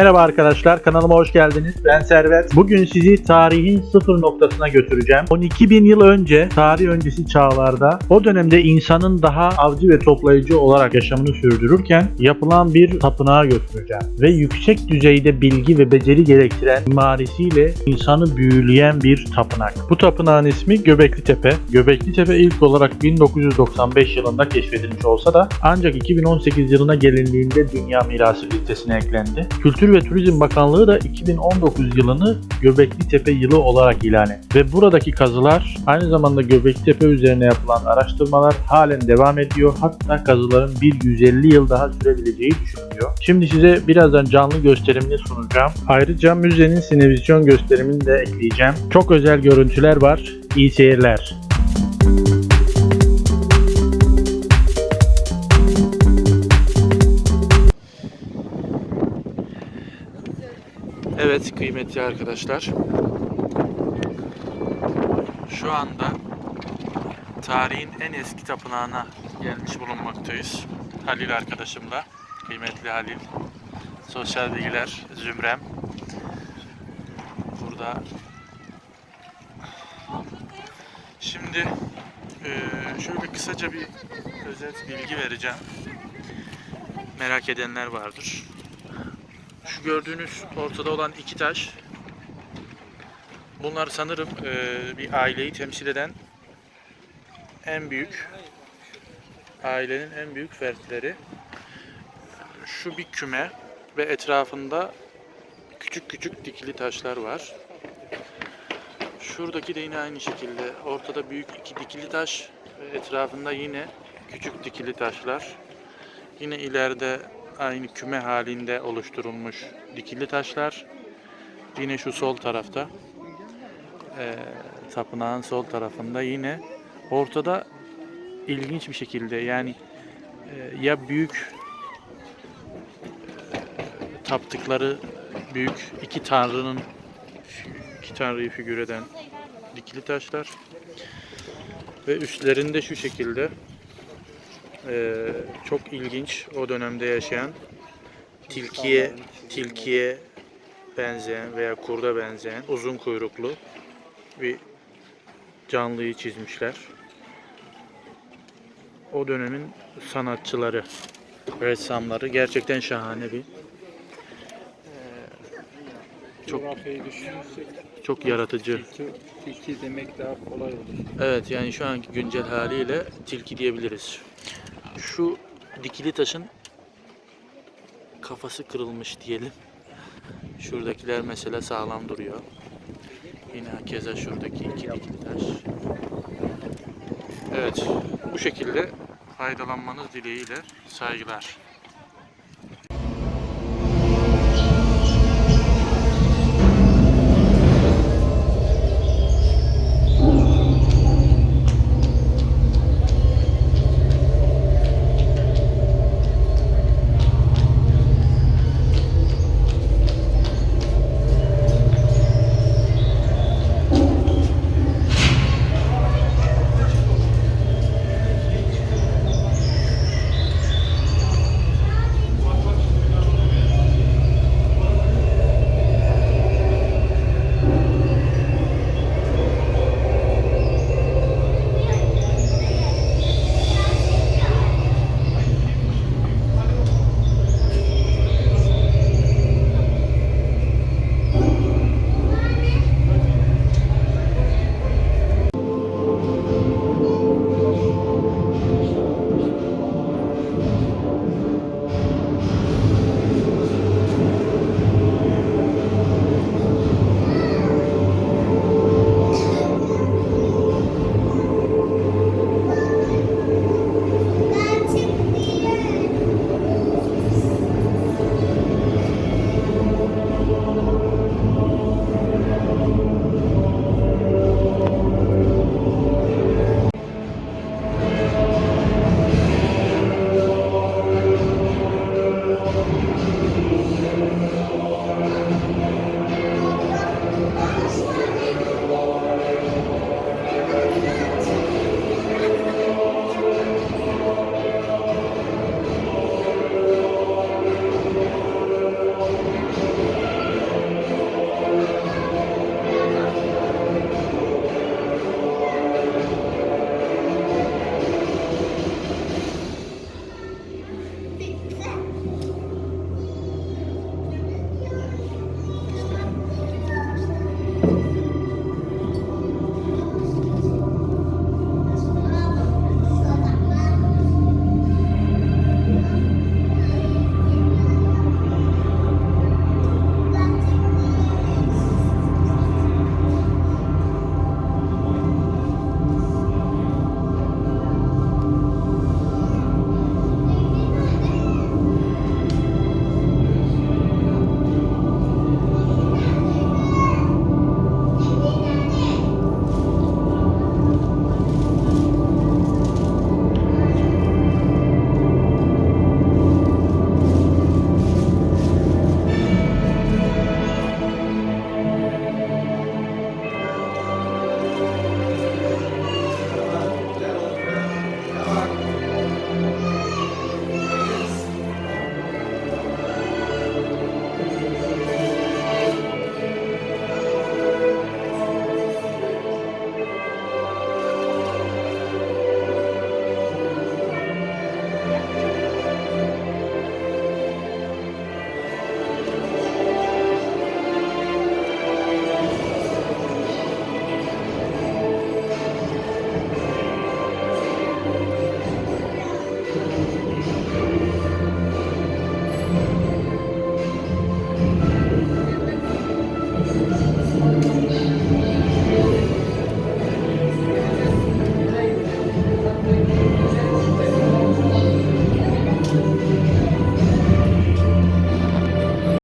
Merhaba arkadaşlar kanalıma hoş geldiniz. Ben Servet. Bugün sizi tarihin sıfır noktasına götüreceğim. 12 bin yıl önce tarih öncesi çağlarda o dönemde insanın daha avcı ve toplayıcı olarak yaşamını sürdürürken yapılan bir tapınağa götüreceğim. Ve yüksek düzeyde bilgi ve beceri gerektiren mimarisiyle insanı büyüleyen bir tapınak. Bu tapınağın ismi Göbekli Tepe. Göbekli Tepe ilk olarak 1995 yılında keşfedilmiş olsa da ancak 2018 yılına gelindiğinde Dünya Mirası listesine eklendi. Kültür ve Turizm Bakanlığı da 2019 yılını Göbekli Tepe yılı olarak ilan etti. Ve buradaki kazılar aynı zamanda Göbekli Tepe üzerine yapılan araştırmalar halen devam ediyor. Hatta kazıların bir 150 yıl daha sürebileceği düşünülüyor. Şimdi size birazdan canlı gösterimini sunacağım. Ayrıca müzenin sinevizyon gösterimini de ekleyeceğim. Çok özel görüntüler var. İyi seyirler. Evet kıymetli arkadaşlar. Şu anda tarihin en eski tapınağına gelmiş bulunmaktayız. Halil arkadaşımla. Kıymetli Halil. Sosyal bilgiler Zümrem. Burada Şimdi eee, şöyle kısaca bir özet bilgi vereceğim. Merak edenler vardır. Şu gördüğünüz ortada olan iki taş. Bunlar sanırım eee, bir aileyi temsil eden en büyük ailenin en büyük fertleri. Şu bir küme ve etrafında küçük küçük dikili taşlar var. Şuradaki de yine aynı şekilde ortada büyük iki dikili taş ve etrafında yine küçük dikili taşlar. Yine ileride aynı küme halinde oluşturulmuş dikili taşlar. Yine şu sol tarafta eee, tapınağın sol tarafında yine ortada ilginç bir şekilde yani eee, ya büyük taptıkları büyük iki tanrının iki tanrıyı figür eden dikili taşlar ve üstlerinde şu şekilde eee, çok ilginç o dönemde yaşayan tilkiye tilkiye benzeyen veya kurda benzeyen uzun kuyruklu bir canlıyı çizmişler. O dönemin sanatçıları, ressamları gerçekten şahane bir çok Coğrafyayı düşünürsek çok yaratıcı. tilki, tilki demek daha kolay olur. Evet yani şu anki güncel haliyle tilki diyebiliriz. Şu dikili taşın kafası kırılmış diyelim. Şuradakiler mesela sağlam duruyor. Yine keza şuradaki iki dikili taş. Evet bu şekilde faydalanmanız dileğiyle saygılar.